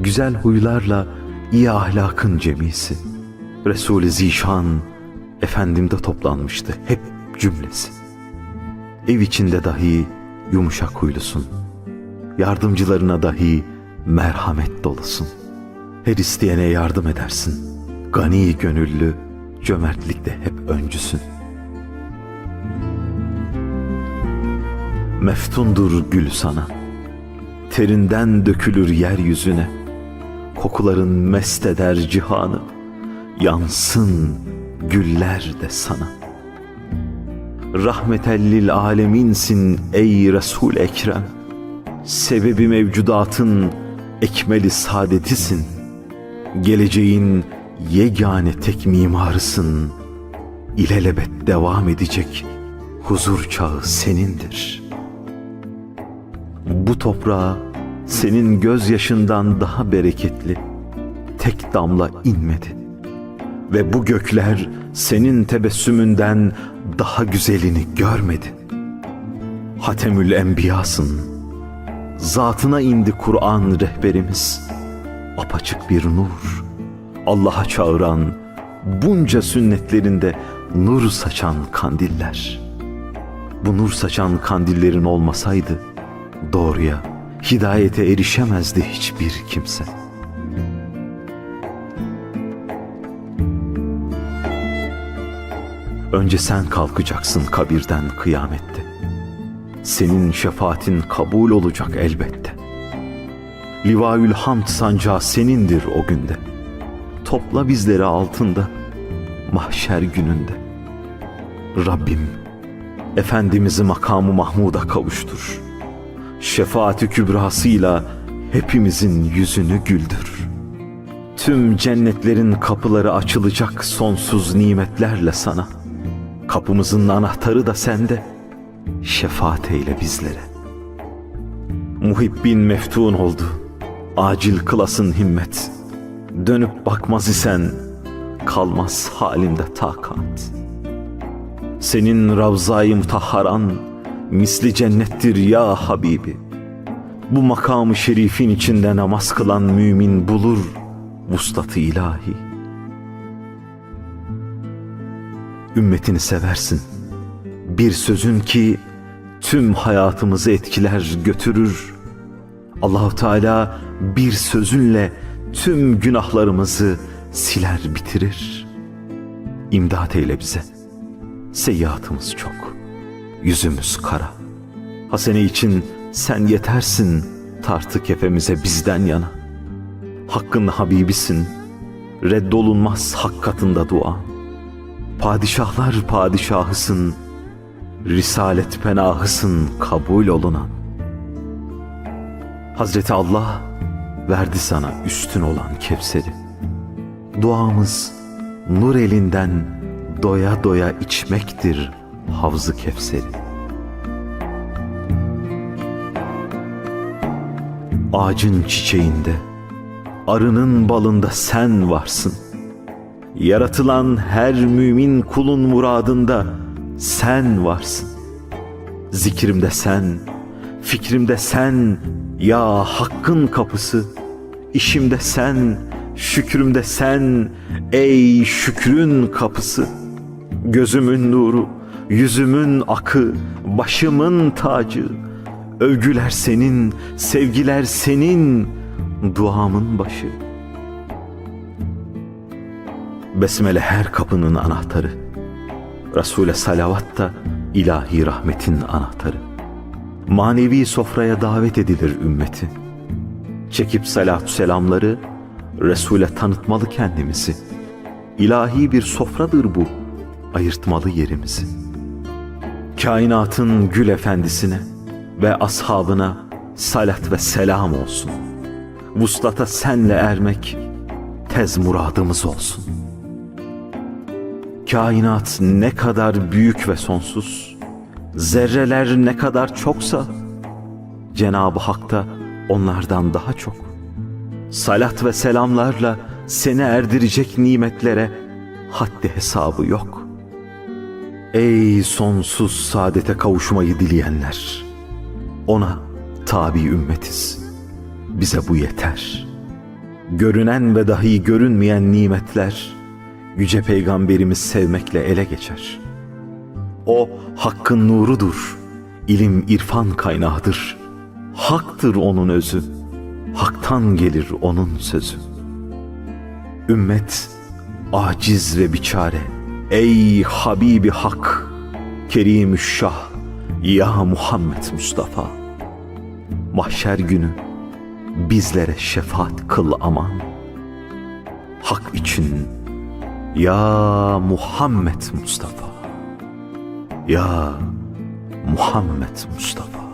güzel huylarla iyi ahlakın cemisi. Resul-i Zişan efendimde toplanmıştı hep cümlesi. Ev içinde dahi yumuşak huylusun. Yardımcılarına dahi merhamet dolusun. Her isteyene yardım edersin. Gani gönüllü, cömertlikte hep öncüsün. Meftundur gül sana. Terinden dökülür yeryüzüne. Kokuların mest eder cihanı. Yansın güller de sana. Rahmetellil aleminsin ey Resul Ekrem. Sebebi mevcudatın ekmeli saadetisin. Geleceğin yegane tek mimarısın. İlelebet devam edecek huzur çağı senindir. Bu toprağa senin gözyaşından daha bereketli tek damla inmedi. Ve bu gökler senin tebessümünden daha güzelini görmedi. Hatemül Enbiyasın. Zatına indi Kur'an rehberimiz. Apaçık bir nur. Allah'a çağıran bunca sünnetlerinde nur saçan kandiller. Bu nur saçan kandillerin olmasaydı doğruya hidayete erişemezdi hiçbir kimse. Önce sen kalkacaksın kabirden kıyamette. Senin şefaatin kabul olacak elbette. Livaül Hamd sancağı senindir o günde. Topla bizleri altında, mahşer gününde. Rabbim, Efendimiz'i makamı Mahmud'a kavuştur. Şefaati kübrasıyla hepimizin yüzünü güldür. Tüm cennetlerin kapıları açılacak sonsuz nimetlerle sana. Kapımızın anahtarı da sende. Şefaat eyle bizlere. Muhibbin meftun oldu. Acil kılasın himmet. Dönüp bakmaz isen kalmaz halimde takat. Senin ravzayı mutahharan misli cennettir ya Habibi. Bu makamı şerifin içinde namaz kılan mümin bulur vuslatı ilahi. Ümmetini seversin. Bir sözün ki tüm hayatımızı etkiler, götürür. Allahu Teala bir sözünle tüm günahlarımızı siler, bitirir. İmdat eyle bize. Seyyiatımız çok. Yüzümüz kara. Hasene için sen yetersin tartı kefemize bizden yana. Hakkın Habibisin. Reddolunmaz hak katında dua. Padişahlar padişahısın. Risalet penahısın kabul olunan. Hazreti Allah verdi sana üstün olan Kevser'i. Duamız nur elinden doya doya içmektir Havzı Kevser'i. Ağacın çiçeğinde, arının balında sen varsın. Yaratılan her mümin kulun muradında sen varsın. Zikrimde sen, fikrimde sen, ya hakkın kapısı. İşimde sen, şükrümde sen, ey şükrün kapısı. Gözümün nuru, yüzümün akı, başımın tacı. Övgüler senin, sevgiler senin, duamın başı. Besmele her kapının anahtarı. Resul'e salavat da ilahi rahmetin anahtarı. Manevi sofraya davet edilir ümmeti. Çekip salatü selamları Resul'e tanıtmalı kendimizi. İlahi bir sofradır bu, ayırtmalı yerimizi. Kainatın gül efendisine ve ashabına salat ve selam olsun. Vuslata senle ermek tez muradımız olsun. Kainat ne kadar büyük ve sonsuz, zerreler ne kadar çoksa, Cenab-ı Hak da onlardan daha çok. Salat ve selamlarla seni erdirecek nimetlere haddi hesabı yok. Ey sonsuz saadete kavuşmayı dileyenler! Ona tabi ümmetiz. Bize bu yeter. Görünen ve dahi görünmeyen nimetler yüce peygamberimiz sevmekle ele geçer. O hakkın nurudur, ilim irfan kaynağıdır. Haktır onun özü, haktan gelir onun sözü. Ümmet aciz ve biçare. Ey Habibi Hak, Kerim Şah, ya Muhammed Mustafa. Mahşer günü bizlere şefaat kıl aman. Hak için ya Muhammed Mustafa. Ya Muhammed Mustafa.